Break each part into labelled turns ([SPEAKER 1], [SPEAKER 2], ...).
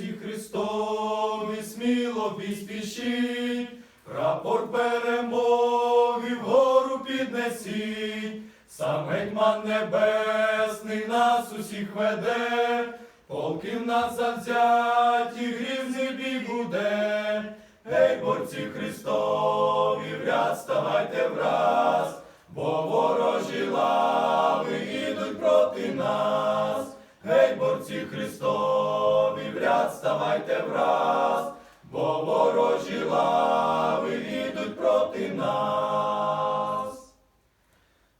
[SPEAKER 1] Христові сміло піспішіть, прапор перемоги вгору піднесіть, сам гетьман небесний нас усіх веде, полки в нас завзяті, грізний бій буде. Гей, борці Христові, в ряд ставайте враз, бо Ряд ставайте враз, бо ворожі лави ідуть проти нас.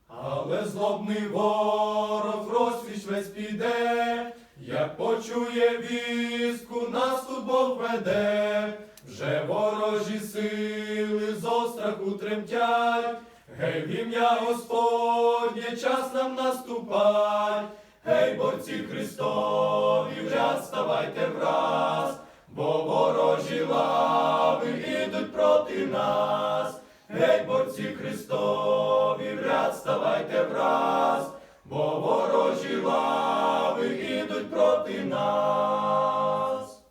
[SPEAKER 1] Але злобний ворог в весь піде, як почує вістку, наступ Бог веде, вже ворожі сили з остраху тремтять, гей, в ім'я Господнє, час нам наступать, гей, борці Христові, в ряд ставайте враз, бо ворожі лави ідуть проти нас. Гей, борці Христові, в ряд ставайте враз, бо ворожі лави ідуть проти нас.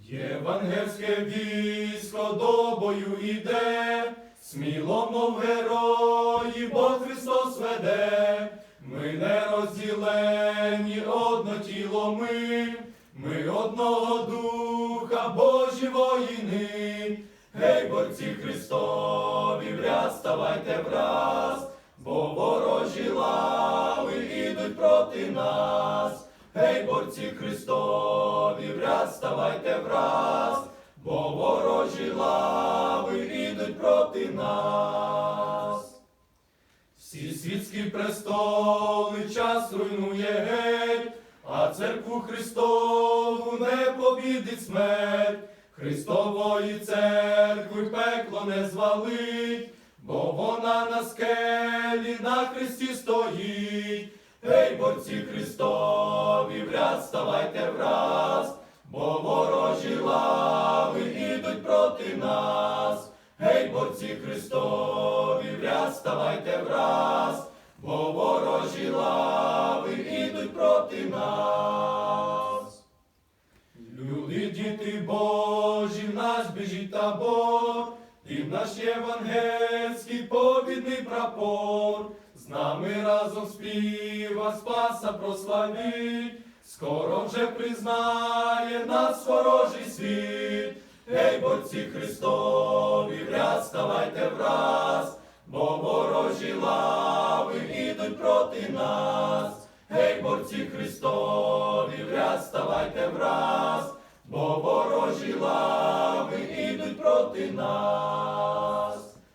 [SPEAKER 1] Євангельське військо до бою іде, сміло, мов герої, бо Христос веде. Ми не розділені, одно тіло ми, ми одного духа, Божі воїни. Гей, борці Христові, в ряд ставайте враз, бо ворожі лави ідуть проти нас. Гей, борці Христові, в ряд ставайте враз, бо ворожі лави ідуть проти нас. Всі світські престоли час руйнує геть, а церкву Христову не побідить смерть. Христової церкви пекло не звалить, бо вона на скелі на хресті стоїть. Гей, борці Христові, в ряд ставайте враз, бо ворожі лави ідуть проти нас. Гей, борці Христові, в ряд ставайте враз, бо ворожі лави ідуть проти нас. Люди, діти Божі, в нас біжить табор, і в наш євангельський побідний прапор, з нами разом співа Спаса прославить, скоро вже признає нас ворожий світ. Гей, борці Христові, ставайте враз, бо ворожі лави ідуть проти нас. Гей, борці Христові, вряд ряд ставайте враз, бо ворожі лави ідуть проти нас.